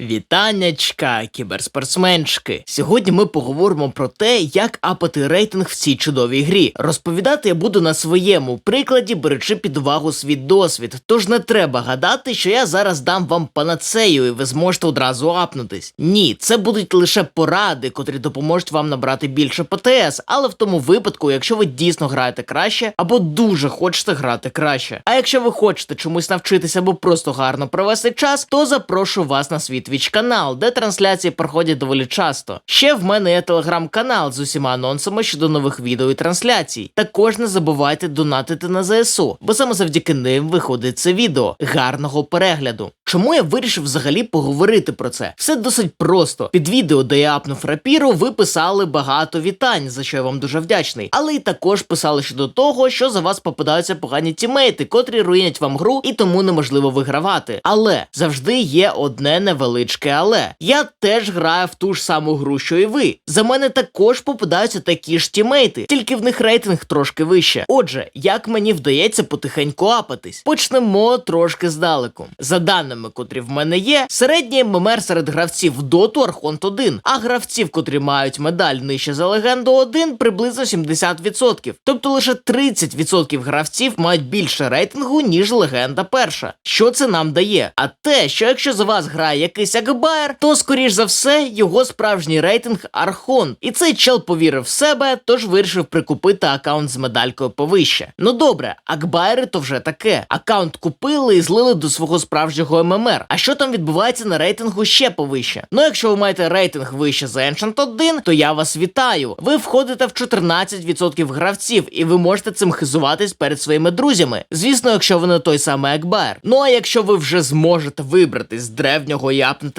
Вітаннячка, кіберспортсменчики! Сьогодні ми поговоримо про те, як апати рейтинг в цій чудовій грі. Розповідати я буду на своєму прикладі, беручи під увагу свій досвід. Тож не треба гадати, що я зараз дам вам панацею, і ви зможете одразу апнутись. Ні, це будуть лише поради, котрі допоможуть вам набрати більше ПТС, але в тому випадку, якщо ви дійсно граєте краще, або дуже хочете грати краще. А якщо ви хочете чомусь навчитися або просто гарно провести час, то запрошую вас на свій Twitch канал, де трансляції проходять доволі часто. Ще в мене є телеграм-канал з усіма анонсами щодо нових відео і трансляцій. Також не забувайте донатити на ЗСУ, бо саме завдяки ним виходить це відео. Гарного перегляду. Чому я вирішив взагалі поговорити про це? Все досить просто. Під відео, де я апнув рапіру, ви писали багато вітань, за що я вам дуже вдячний. Але й також писали щодо того, що за вас попадаються погані тімейти, котрі руїнять вам гру і тому неможливо вигравати. Але завжди є одне невеличке але. Я теж граю в ту ж саму гру, що і ви. За мене також попадаються такі ж тімейти, тільки в них рейтинг трошки вище. Отже, як мені вдається потихеньку апатись? Почнемо трошки здалеку. За даними, котрі в мене є, середній ММР серед гравців доту Архонт 1, а гравців, котрі мають медаль нижче за легенду 1, приблизно 70%. Тобто лише 30% гравців мають більше рейтингу, ніж легенда перша. Що це нам дає? А те, що якщо за вас грає якийсь Акбаєр, то скоріш за все його справжній рейтинг Архон. І цей чел повірив в себе, тож вирішив прикупити аккаунт з медалькою повище. Ну добре, Акбаєри то вже таке. Аккаунт купили і злили до свого справжнього ММР. А що там відбувається на рейтингу ще повище? Ну, якщо ви маєте рейтинг вище за Enchant 1, то я вас вітаю. Ви входите в 14% гравців, і ви можете цим хизуватись перед своїми друзями. Звісно, якщо ви не той самий Акбаєр. Ну а якщо ви вже зможете вибрати з древнього і апнути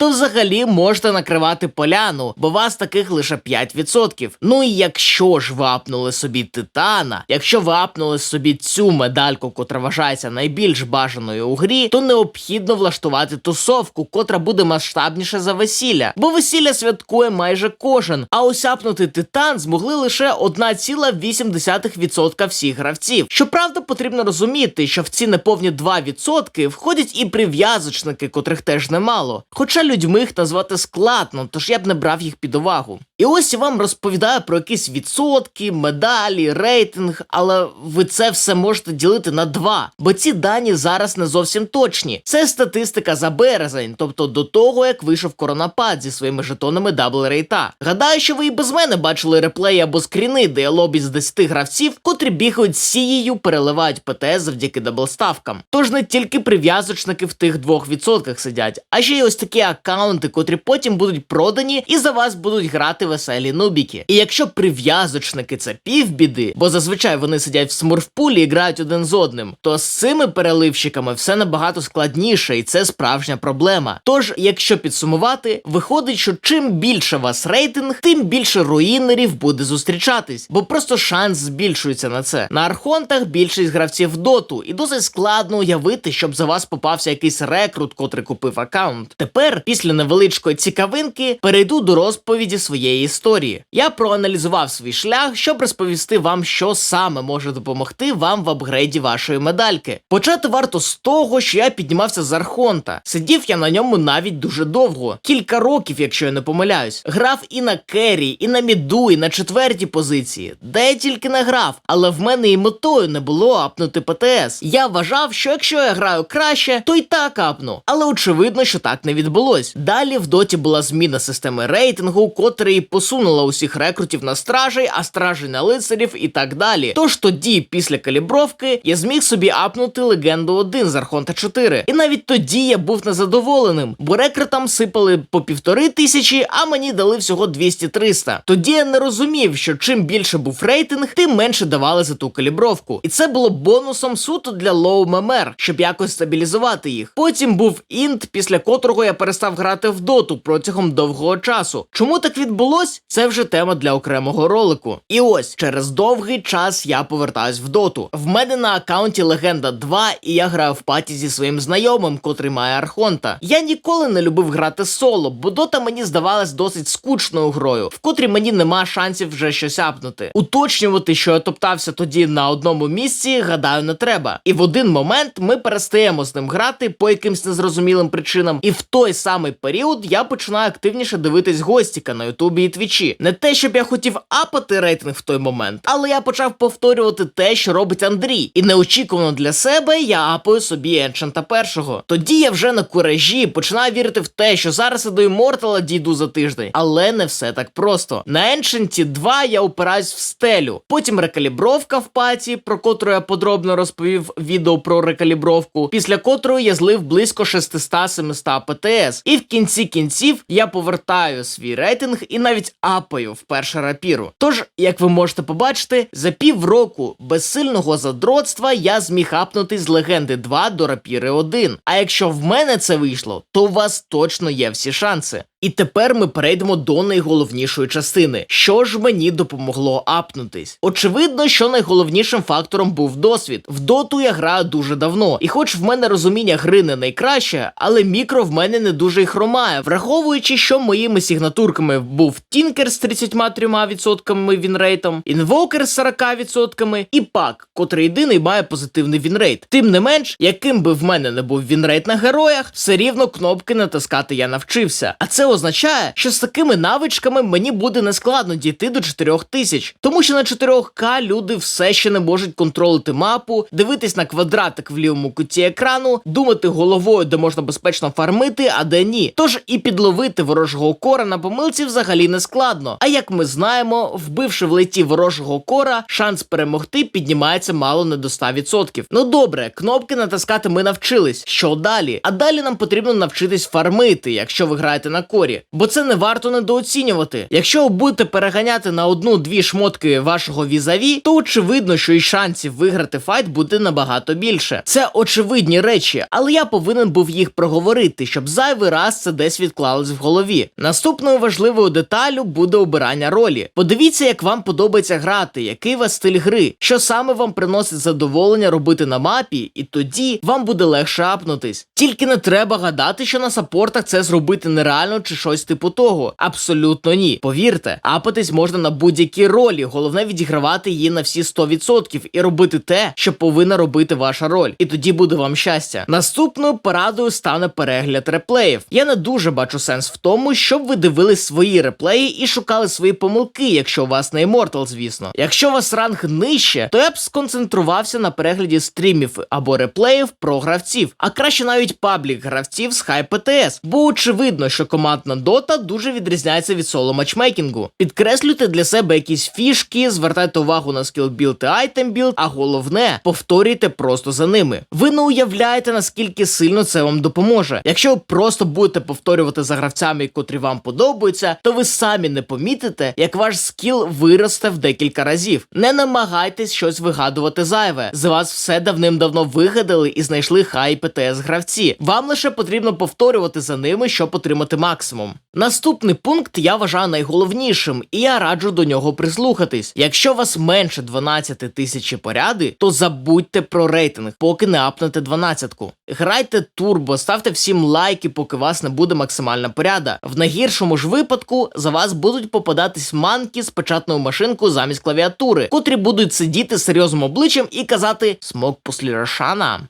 то взагалі можете накривати поляну, бо вас таких лише 5%. Ну і якщо ж ви апнули собі титана, якщо ви апнули собі цю медальку, котра вважається найбільш бажаною у грі, то необхідно влаштувати тусовку, котра буде масштабніше за весілля, бо весілля святкує майже кожен. А ось апнути титан змогли лише 1,8% всіх гравців. Щоправда, потрібно розуміти, що в ці неповні 2% входять і прив'язочники, котрих теж немало. Хоча людьми їх назвати складно, тож я б не брав їх під увагу. І ось я вам розповідаю про якісь відсотки, медалі, рейтинг, але ви це все можете ділити на два, бо ці дані зараз не зовсім точні. Це статистика за березень, тобто до того, як вийшов коронапад зі своїми жетонами дабл рейта. Гадаю, що ви і без мене бачили реплеї або скріни, де лобі з 10 гравців, котрі бігають сією, переливають ПТС завдяки даблставкам. Тож не тільки прив'язочники в тих двох відсотках сидять, а ще й ось такі аккаунти, котрі потім будуть продані і за вас будуть грати веселі нубіки. І якщо прив'язочники це півбіди, бо зазвичай вони сидять в смурфпулі і грають один з одним, то з цими переливщиками все набагато складніше, і це справжня проблема. Тож, якщо підсумувати, виходить, що чим більше вас рейтинг, тим більше руїнерів буде зустрічатись, бо просто шанс збільшується на це. На архонтах більшість гравців доту, і досить складно уявити, щоб за вас попався якийсь рекрут, котрий купив аккаунт. Тепер, після невеличкої цікавинки, перейду до розповіді своєї історії. Я проаналізував свій шлях, щоб розповісти вам, що саме може допомогти вам в апгрейді вашої медальки. Почати варто з того, що я піднімався з архонта. Сидів я на ньому навіть дуже довго, кілька років, якщо я не помиляюсь. Грав і на кері, і на міду, і на четвертій позиції, де я тільки не грав, але в мене і метою не було апнути ПТС. Я вважав, що якщо я граю краще, то й так апну. Але очевидно, що так не відбулось. Далі в доті була зміна системи рейтингу, котра і посунула усіх рекрутів на стражей, а стражей на лицарів і так далі. Тож тоді, після калібровки, я зміг собі апнути легенду 1 з Архонта 4. І навіть тоді я був незадоволеним, бо рекрутам сипали по півтори тисячі, а мені дали всього 200-300. Тоді я не розумів, що чим більше був рейтинг, тим менше давали за ту калібровку. І це було бонусом суто для лоу мемер, щоб якось стабілізувати їх. Потім був інт, після котрого я перестав грати в доту протягом довгого часу. Чому так відбулось? Це вже тема для окремого ролику. І ось через довгий час я повертаюсь в доту. В мене на аккаунті Легенда 2, і я граю в паті зі своїм знайомим знайомим, котрий має архонта. Я ніколи не любив грати соло, бо дота мені здавалась досить скучною грою, в котрій мені нема шансів вже щось апнути. Уточнювати, що я топтався тоді на одному місці, гадаю, не треба. І в один момент ми перестаємо з ним грати по якимсь незрозумілим причинам. І в той самий період я починаю активніше дивитись гостіка на Ютубі і Твічі. Не те, щоб я хотів апати рейтинг в той момент, але я почав повторювати те, що робить Андрій. І неочікувано для себе я апаю собі Енчента Перса. Першого Тоді я вже на куражі починаю вірити в те, що зараз я до Імортала дійду за тиждень, але не все так просто. На Еншенті 2 я опираюсь в стелю. Потім рекалібровка в паті, про котру я подробно розповів відео про рекалібровку, після котрої я злив близько 600-700 ПТС. І в кінці кінців я повертаю свій рейтинг і навіть апаю в перше рапіру. Тож, як ви можете побачити, за півроку безсильного задротства я зміг апнути з легенди 2 до рапіри 1. А якщо в мене це вийшло, то у вас точно є всі шанси. І тепер ми перейдемо до найголовнішої частини, що ж мені допомогло апнутись. Очевидно, що найголовнішим фактором був досвід. В доту я граю дуже давно, і хоч в мене розуміння гри не найкраще, але мікро в мене не дуже й хромає, враховуючи, що моїми сигнатурками був Тінкер з 33% вінрейтом, інвокер з 40% і пак, котрий єдиний має позитивний вінрейт. Тим не менш, яким би в мене не був вінрейт на героях, все рівно кнопки натискати я навчився. А це означає, що з такими навичками мені буде нескладно дійти до 4000, тому що на 4К люди все ще не можуть контролити мапу, дивитись на квадратик в лівому куті екрану, думати головою, де можна безпечно фармити, а де ні. Тож і підловити ворожого кора на помилці взагалі не складно. А як ми знаємо, вбивши в леті ворожого кора, шанс перемогти піднімається мало не до 100%. Ну добре, кнопки натискати ми навчились. Що далі? А далі нам потрібно навчитись фармити, якщо ви граєте на корі. Бо це не варто недооцінювати. Якщо ви будете переганяти на одну-дві шмотки вашого візаві, то очевидно, що і шансів виграти файт буде набагато більше. Це очевидні речі, але я повинен був їх проговорити, щоб зайвий раз це десь відклалось в голові. Наступною важливою деталю буде обирання ролі. Подивіться, як вам подобається грати, який у вас стиль гри, що саме вам приносить задоволення робити на мапі, і тоді вам буде легше апнутись. Тільки не треба гадати, що на саппортах це зробити нереально чи щось типу того. Абсолютно ні. Повірте, апатись можна на будь-якій ролі. Головне відігравати її на всі 100% і робити те, що повинна робити ваша роль. І тоді буде вам щастя. Наступною порадою стане перегляд реплеїв. Я не дуже бачу сенс в тому, щоб ви дивились свої реплеї і шукали свої помилки, якщо у вас не Immortal, звісно. Якщо у вас ранг нижче, то я б сконцентрувався на перегляді стрімів або реплеїв про гравців, а краще навіть паблік гравців з хай ПТС, бо очевидно, що командна дота дуже відрізняється від соло матчмейкінгу. Підкреслюйте для себе якісь фішки, звертайте увагу на скіл білд і айтем білд, а головне повторюйте просто за ними. Ви не уявляєте, наскільки сильно це вам допоможе. Якщо ви просто будете повторювати за гравцями, котрі вам подобаються, то ви самі не помітите, як ваш скіл виросте в декілька разів. Не намагайтесь щось вигадувати зайве. З вас все давним-давно вигадали і знайшли хай ПТС гравці. Вам лише потрібно повторювати за ними, щоб отримати максимум. Наступний пункт я вважаю найголовнішим, і я раджу до нього прислухатись. Якщо вас менше 12 тисячі поряди, то забудьте про рейтинг, поки не апнете 12-ку. Грайте турбо, ставте всім лайки, поки вас не буде максимальна поряда. В найгіршому ж випадку за вас будуть попадатись манки з печатною машинкою замість клавіатури, котрі будуть сидіти серйозним обличчям і казати смок після Рошана.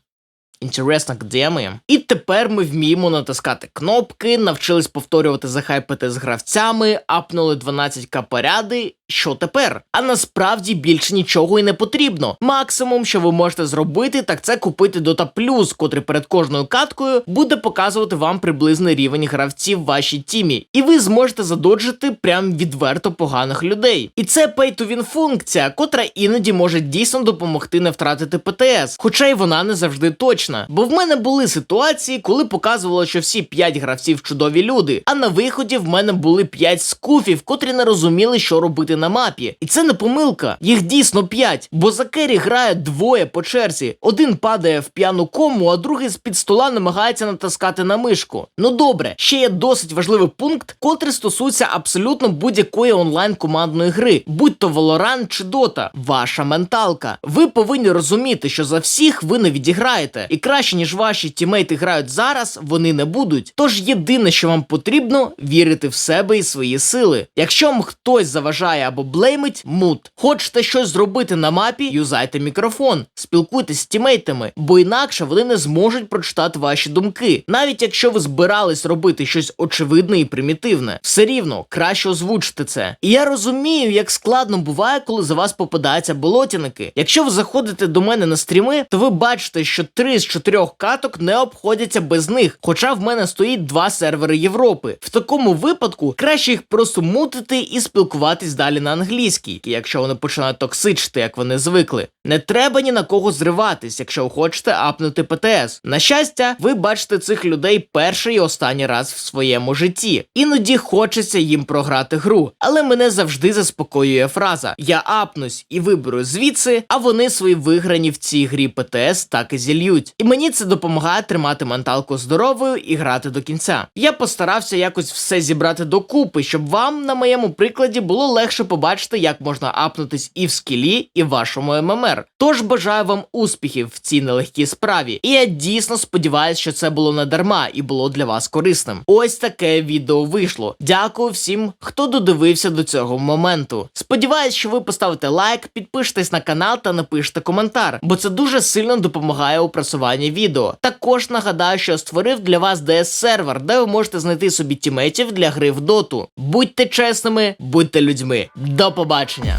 Інтересно, де ми? І тепер ми вміємо натискати кнопки, навчились повторювати захайпити з гравцями, апнули 12к поряди. Що тепер? А насправді більше нічого і не потрібно. Максимум, що ви можете зробити, так це купити Dota Plus, котрий перед кожною каткою буде показувати вам приблизний рівень гравців в вашій тімі, і ви зможете задоджити прям відверто поганих людей. І це pay-to-win функція, котра іноді може дійсно допомогти не втратити ПТС, хоча й вона не завжди точна. Бо в мене були ситуації, коли показувало, що всі 5 гравців чудові люди, а на виході в мене були 5 скуфів, котрі не розуміли, що робити бути на мапі. І це не помилка. Їх дійсно п'ять, бо за керрі грає двоє по черзі. Один падає в п'яну кому, а другий з під стола намагається натискати на мишку. Ну добре, ще є досить важливий пункт, котрий стосується абсолютно будь-якої онлайн командної гри, будь то Valorant чи Dota. Ваша менталка. Ви повинні розуміти, що за всіх ви не відіграєте, і краще ніж ваші тімейти грають зараз, вони не будуть. Тож єдине, що вам потрібно, вірити в себе і свої сили. Якщо вам хтось заважає або блеймить, мут. Хочете щось зробити на мапі, юзайте мікрофон, спілкуйтесь з тімейтами, бо інакше вони не зможуть прочитати ваші думки. Навіть якщо ви збирались робити щось очевидне і примітивне, все рівно краще озвучити це. І я розумію, як складно буває, коли за вас попадаються болотяники. Якщо ви заходите до мене на стріми, то ви бачите, що три з чотирьох каток не обходяться без них. Хоча в мене стоїть два сервери Європи. В такому випадку краще їх просто мутити і спілкуватись далі на англійській, якщо вони починають токсичити, як вони звикли. Не треба ні на кого зриватись, якщо хочете апнути ПТС. На щастя, ви бачите цих людей перший і останній раз в своєму житті. Іноді хочеться їм програти гру, але мене завжди заспокоює фраза: Я апнусь і виберу звідси, а вони свої виграні в цій грі ПТС так і зільють. І мені це допомагає тримати менталку здоровою і грати до кінця. Я постарався якось все зібрати докупи, щоб вам на моєму прикладі було легше побачити, як можна апнутись і в скілі, і в вашому ММР. Тож бажаю вам успіхів в цій нелегкій справі. І я дійсно сподіваюся, що це було не дарма і було для вас корисним. Ось таке відео вийшло. Дякую всім, хто додивився до цього моменту. Сподіваюсь, що ви поставите лайк, підпишетесь на канал та напишете коментар, бо це дуже сильно допомагає у просуванні відео. Також нагадаю, що я створив для вас ds сервер, де ви можете знайти собі тімейтів для гри в доту. Будьте чесними, будьте людьми. До побачення.